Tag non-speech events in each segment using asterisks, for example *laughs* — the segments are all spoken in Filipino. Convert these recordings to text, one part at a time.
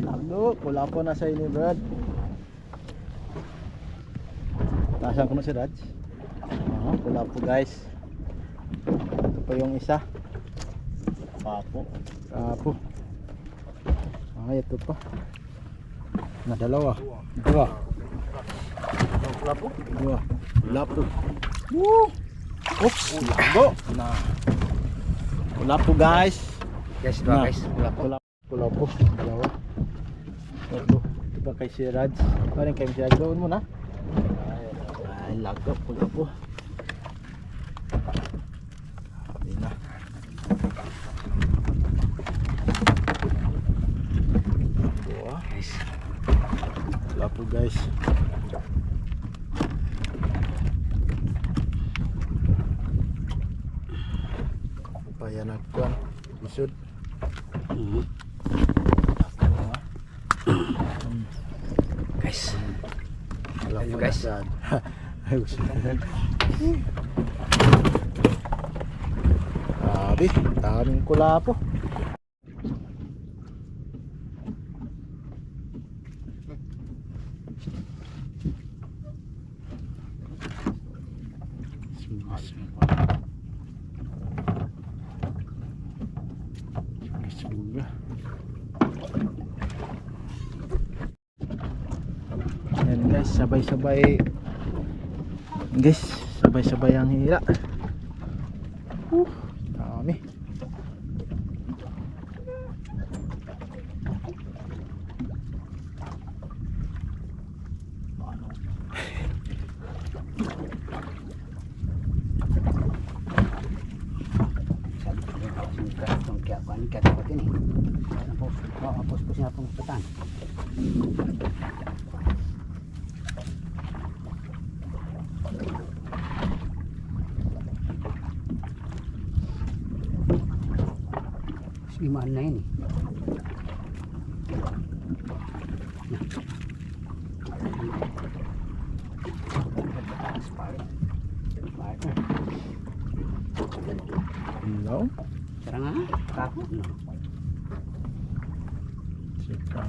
Lago, wala po na sa ini, Brad. Nasaan ko na si Raj? Ah, wala po guys. Ito po yung isa. Papo. Papo. Ah, ito pa. Na dalawa. Dua. Wala po. Dua. Wala po. Woo! Oops, lago. Na. Wala po guys. Na. dua guys. Wala po. Wala, po. Dalawa. Ito. Ito ba kay si Raj? Parang kay si Raj. Gawin mo na. Ay, lago. Wala po. Hindi na. Dua. Guys. Wala po guys. Payanagkuan. Isod. Guys. Wala Ayun, po guys. na *laughs* Ayos. Grabe, daming kula po. Suga. Yan guys, sabay-sabay Guys, sabay-sabay ang hila. Uh, dami. Kaya ko. Ano kaya dapat yun eh. Ano po? Siya pong patan. Limaan na yun eh. Hello? Tara nga, kako. No. Sika.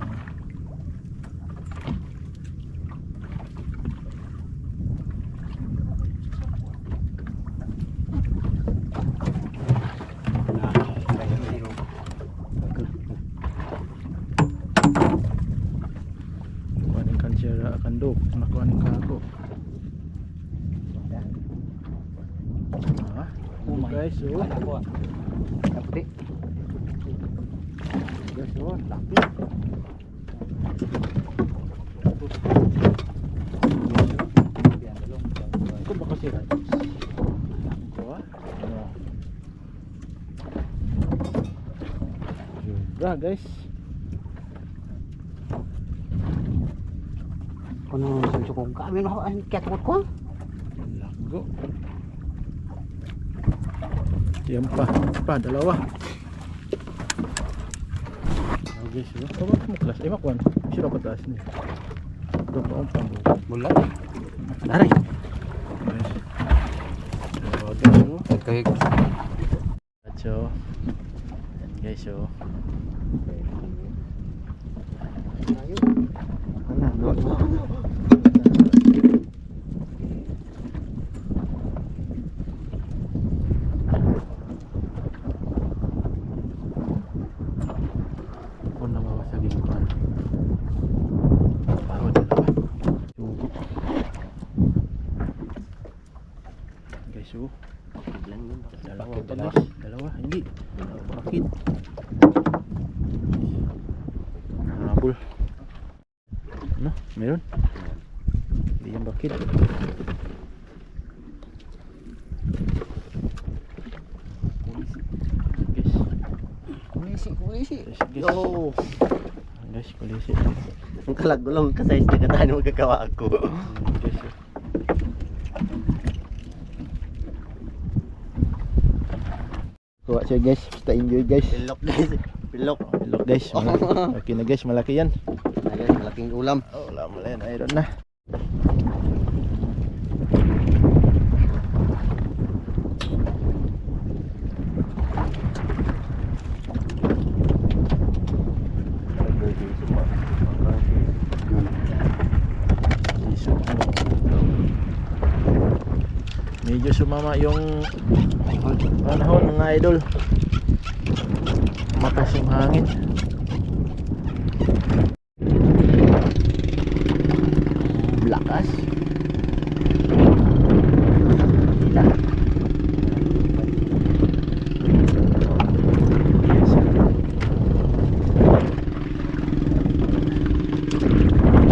Na, kaya meron. Kuhanin kan siya kandok. Nakuhanin ka ako. Ah, Oh my. Guys, oh. Wala po. Kapti. Guys, oh. Laki. Ito ba kasi Raj? Ito ah. Ano? Sobra guys. Kung ano sa kami na ang kaya tukot ko. Lago. Yan pa. Pa, dalawa. Oh, guys, oh. Mo class. Eh, makwan. Sino pa taas niya? Ito pa ang pambo. Bulat. Daray. Guys. Oh, guys. Kaya Acho. Yan guys, oh. Kung namawasagin ko ano. Paro dalawa. Sugo. Guys, oh. Dalawa, dalawa. Dalawa, hindi. Bakit? Habol. Ano? Meron? Hindi yung bakit. Kulisi, kulisi. Yo. Guys, kulisi. Ang kalagulong ka size na katahan mo gagawa ako. Hmm, Oh. Siya guys, basta enjoy guys. Pilok guys. Pilok. Look guys, malaki, *laughs* okay na guys, malaki yan. Ayun, malaking ulam. Oh, wala mo yan, iron na. Sumama yung panahon mga idol. Makas yung hangin. Lakas.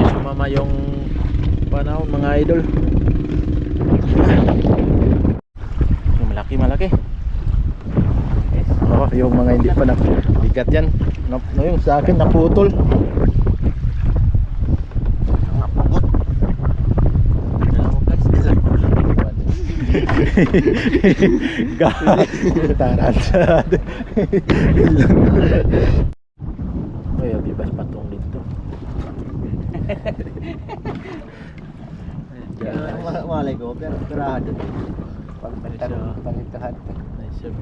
Sumama yung panahon mga idol. Yung malaki malaki. Oh, yung mga hindi pa na bigat yan. No, no, yung sa akin naputol. *laughs* Tarantad. Ay, bibas patong dito. Malay ko, pero doon. Pagpalitan, pagpalitan. Nice job.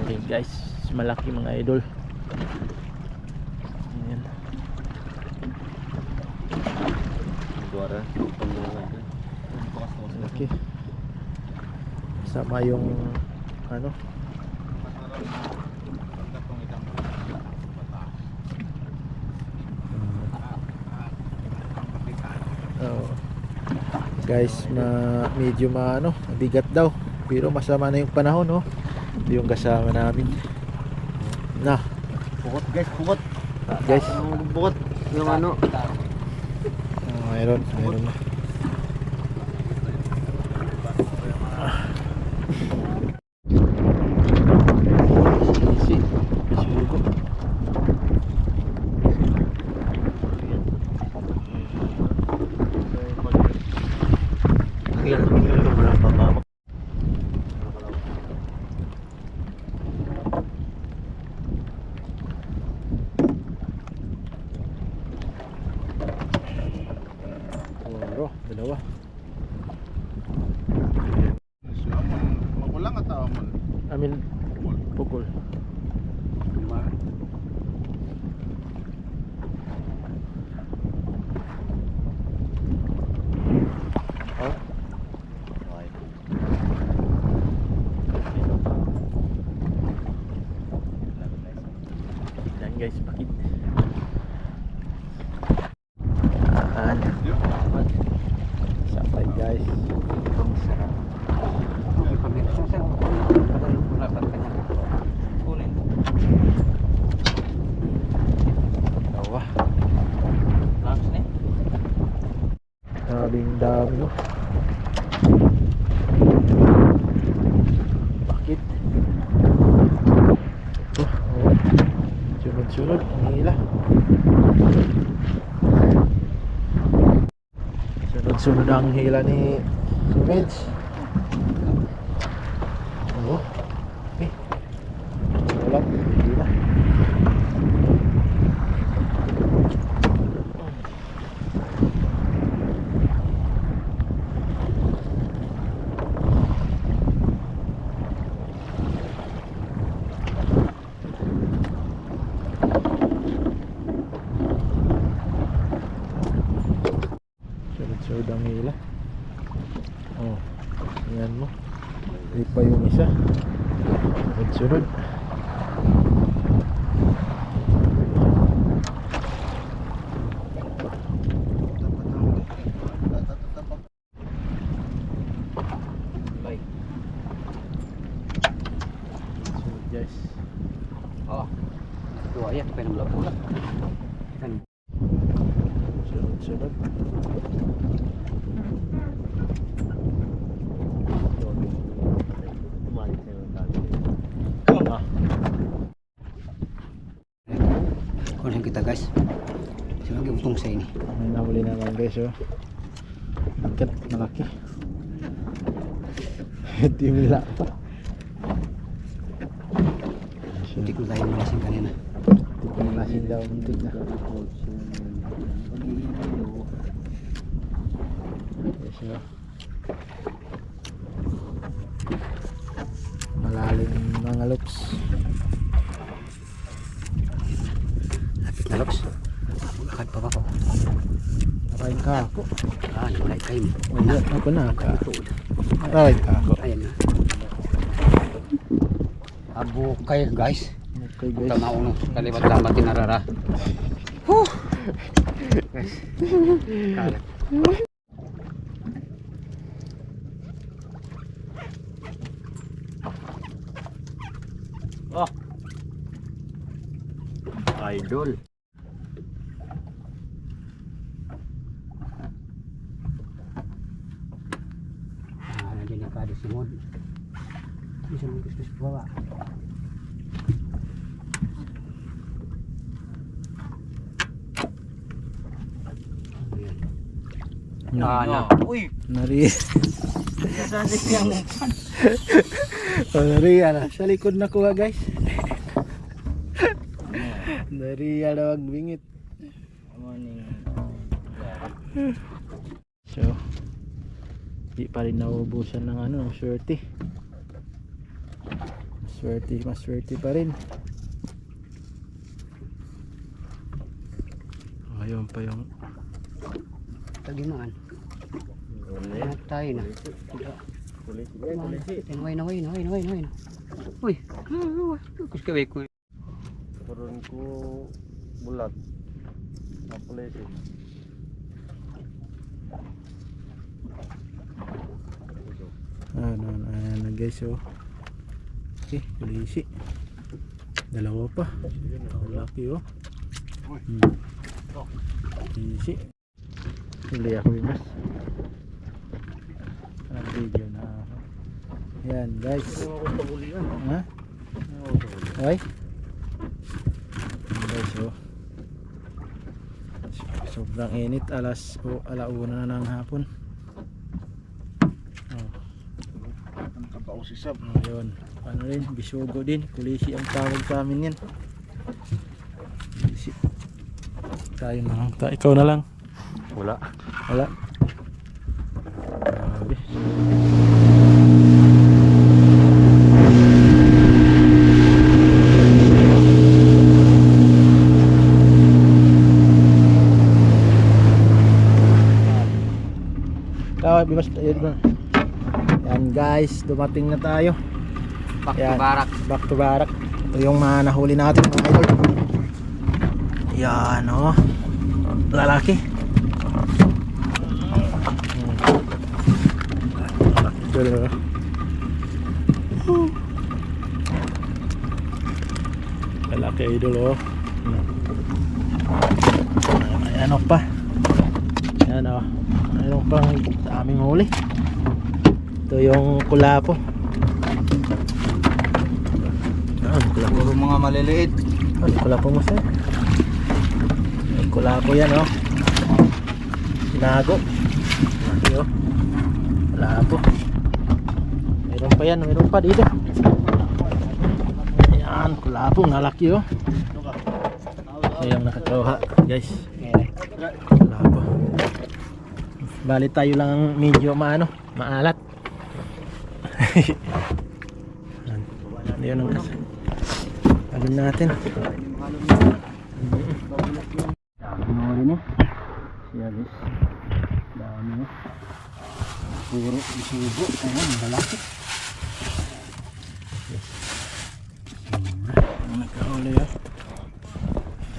Okay guys, malaki mga idol. Ayan. Suara Malaki. Sama yung ano? Guys, ma medyo maano, mabigat daw. Pero masama na yung panahon, no. Yung kasama namin. Na, Bukot guys, bukot. guys. Bukot. Yung ano. Oh, mayroon, mayroon na. Yan, berapa mama? Puro, dalawa. Magulang at amon. Amin, pukul. Oh. Yan guys, pakit. Yan. Sampai guys. Dalawa. Daming dami no. Bakit? Ito, oh. Sunod-sunod, ang hila. Sunod-sunod ang hila ni si Meds. Oh. Eh. Wala, hindi na. Sunod-sunod ang hila. Oh, yan mo. Hindi pa yung isa. Sunod-sunod. Sunod guys. Sila lagi utong sa ini. nahuli naman guys oh. Agad, malaki. Hindi pa. Hindi ko tayo kanina. Hindi ko nalasing daw. Muntik na. Yes, oh. Malalim mga loops. Kayo. Ayun, ako na ka. Maraming kako. Ayan na. Abo kayo guys. Okay guys. Tama uno. Kalibat dapat tinarara. Huh. Oh. Idol. Ah, nandiyan simod. Bisa mo gusto sa baba. Ah, na. Uy, Nari. *laughs* oh, nari ano. Sa likod na kuha guys. Nari ano magbingit. So, di pa rin nauubusan ng ano, swerte. Swerte, mas swerte pa rin. Ayun pa yung Tagimaan. Matay na. Naway, naway, naway, naway, naway. Uy, kus kaway ko. Turun ko bulat. Napulisi. ano, ano, ano, ano guys oh. Okay, kulisi. Dalawa pa. Ang laki oh. Hmm. Kulisi. Huli ako mas. Nag-video na ako. Yan guys. Ha? Okay? Guys oh. Sobrang init alas o alauna na ng hapon. Oh. Kapausisap. Ayun. Ano rin, bisugo din. Kulisi ang tawag sa amin yan. Kulisi. Tayo na lang. Ta ikaw na lang. Wala. Wala. Grabe. Kawai, bibas tayo doon. Yan guys, dumating na tayo. Back to Yan. barak. Back to barak. Ito yung mga nahuli natin mga idol. Yan o. Lalaki. Lalaki idol o. Lalaki idol o. Ano pa? Yan o. Ano pang aming huli? Ito yung kulapo. Ano kulapo? Puro mga maliliit. Ano kulapo mo sir? May kulapo yan oh. Sinago. Laki oh. Kulapo. Meron pa yan, meron pa dito. Ayan, kulapo, nalaki oh. Ito yung nakakawa guys. Kulapo. Bali tayo lang ang medyo maano, maalat. Yan. Ang kasi. Alin natin. Dami rin eh. Siya guys. Dami mo. Puro bisugo. Ayan, malaki. Yes. Ang nagkahuli ah.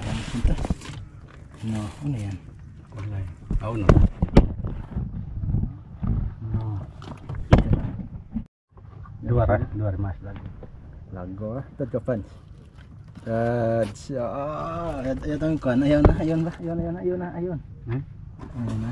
Saan punta? No, ano yan? Kulay. Oh no. No. Luar, luar mas lagi. Lago ah. Tad ka fans. Tad siya. Ah, ito yung kan. Ayun na, ayun ba? Ayun, ayun, ayun na, ayun. Hmm? Ayun na.